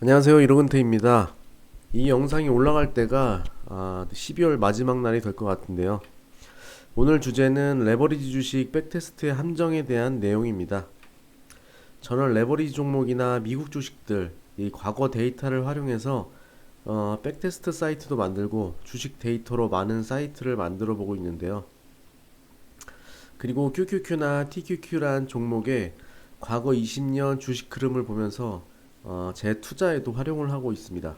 안녕하세요 이로근태입니다. 이 영상이 올라갈 때가 아, 12월 마지막 날이 될 것 같은데요. 오늘 주제는 레버리지 주식 백테스트의 함정에 대한 내용입니다. 저는 레버리지 종목이나 미국 주식들 이 과거 데이터를 활용해서 어, 백테스트 사이트도 만들고 주식 데이터로 많은 사이트를 만들어 보고 있는데요. 그리고 QQQ나 TQQ란 종목의 과거 20년 주식 흐름을 보면서 어, 제 투자에도 활용을 하고 있습니다.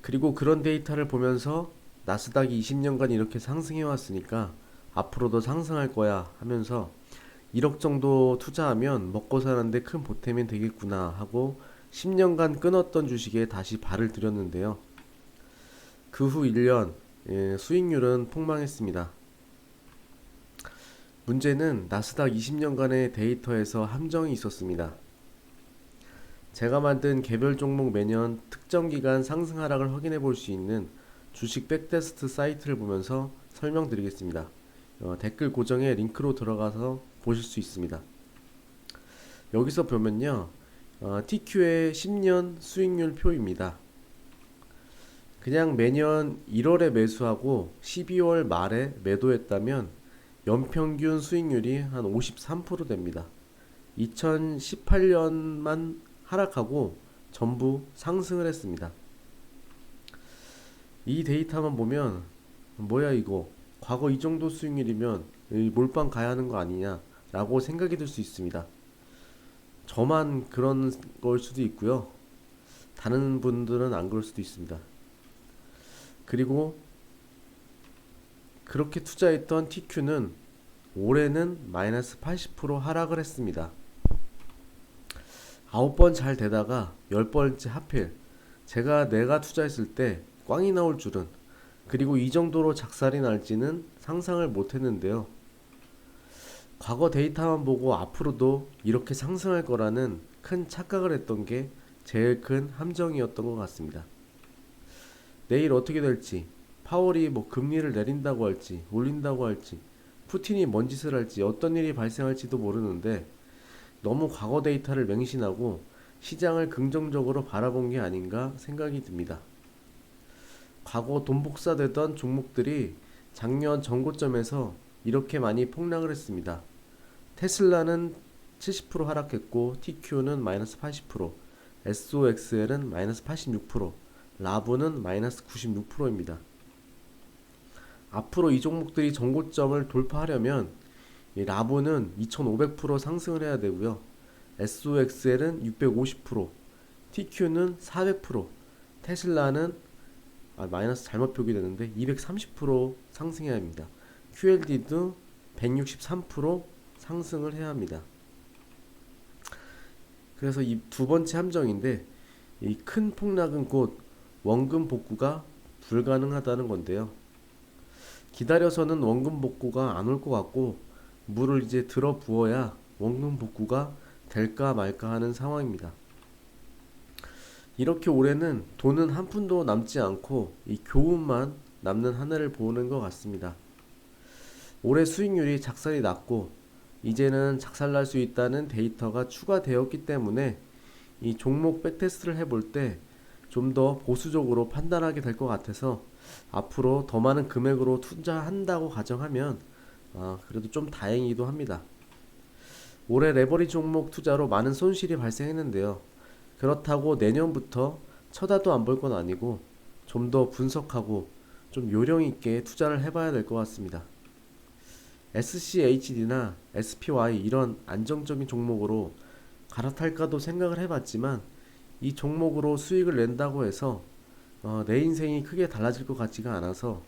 그리고 그런 데이터를 보면서 나스닥이 20년간 이렇게 상승해 왔으니까 앞으로도 상승할 거야 하면서 1억 정도 투자하면 먹고 사는데 큰 보탬이 되겠구나 하고 10년간 끊었던 주식에 다시 발을 들였는데요. 그 후 1년 예, 수익률은 폭망했습니다. 문제는 나스닥 20년간의 데이터에서 함정이 있었습니다. 제가 만든 개별 종목 매년 특정 기간 상승 하락을 확인해 볼 수 있는 주식 백테스트 사이트를 보면서 설명드리겠습니다. 어, 댓글 고정에 링크로 들어가서 보실 수 있습니다. 여기서 보면요. 어, TQ의 10년 수익률 표입니다. 그냥 매년 1월에 매수하고 12월 말에 매도했다면 연평균 수익률이 한 53% 됩니다. 2018년만 하락하고 전부 상승을 했습니다. 이 데이터만 보면 뭐야 이거 과거 이 정도 수익률이면 이 몰빵 가야 하는 거 아니냐 라고 생각이 들 수 있습니다. 저만 그런 걸 수도 있고요. 다른 분들은 안 그럴 수도 있습니다. 그리고 그렇게 투자했던 TQ는 올해는 마이너스 80% 하락을 했습니다. 아홉 번 잘 되다가 열 번째 하필 제가 내가 투자했을 때 꽝이 나올 줄은 그리고 이 정도로 작살이 날지는 상상을 못 했는데요. 과거 데이터만 보고 앞으로도 이렇게 상승할 거라는 큰 착각을 했던 게 제일 큰 함정이었던 것 같습니다. 내일 어떻게 될지, 파월이 뭐 금리를 내린다고 할지, 올린다고 할지, 푸틴이 뭔 짓을 할지, 어떤 일이 발생할지도 모르는데 너무 과거 데이터를 맹신하고 시장을 긍정적으로 바라본 게 아닌가 생각이 듭니다. 과거 돈 복사되던 종목들이 작년 전고점에서 이렇게 많이 폭락을 했습니다. 테슬라는 70% 하락했고 TQ는 마이너스 80%, SOXL은 마이너스 86%, 라브는 마이너스 96%입니다. 앞으로 이 종목들이 전고점을 돌파하려면 이 라보는 2500% 상승을 해야 되고요. SOXL은 650%, TQ는 400%, 테슬라는 아, 마이너스 잘못 표기되는데 230% 상승해야 합니다. QLD도 163% 상승을 해야 합니다. 그래서 이 두 번째 함정인데 이 큰 폭락은 곧 원금 복구가 불가능하다는 건데요. 기다려서는 원금 복구가 안 올 것 같고 물을 이제 들어 부어야 원금 복구가 될까 말까 하는 상황입니다. 이렇게 올해는 돈은 한 푼도 남지 않고 이 교훈만 남는 한 해를 보는 것 같습니다. 올해 수익률이 작살이 났고 이제는 작살날 수 있다는 데이터가 추가되었기 때문에 이 종목 백테스트를 해볼 때 좀 더 보수적으로 판단하게 될 것 같아서 앞으로 더 많은 금액으로 투자한다고 가정하면 아, 그래도 좀 다행이기도 합니다. 올해 레버리 종목 투자로 많은 손실이 발생했는데요. 그렇다고 내년부터 쳐다도 안 볼 건 아니고 좀 더 분석하고 좀 요령 있게 투자를 해봐야 될 것 같습니다. SCHD나 SPY 이런 안정적인 종목으로 갈아탈까도 생각을 해봤지만 이 종목으로 수익을 낸다고 해서 어, 내 인생이 크게 달라질 것 같지가 않아서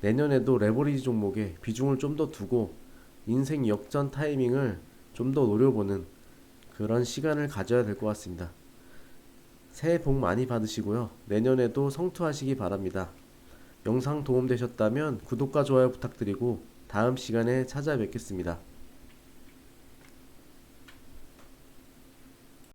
내년에도 레버리지 종목에 비중을 좀 더 두고 인생 역전 타이밍을 좀 더 노려보는 그런 시간을 가져야 될 것 같습니다. 새해 복 많이 받으시고요. 내년에도 성투하시기 바랍니다. 영상 도움되셨다면 구독과 좋아요 부탁드리고 다음 시간에 찾아뵙겠습니다.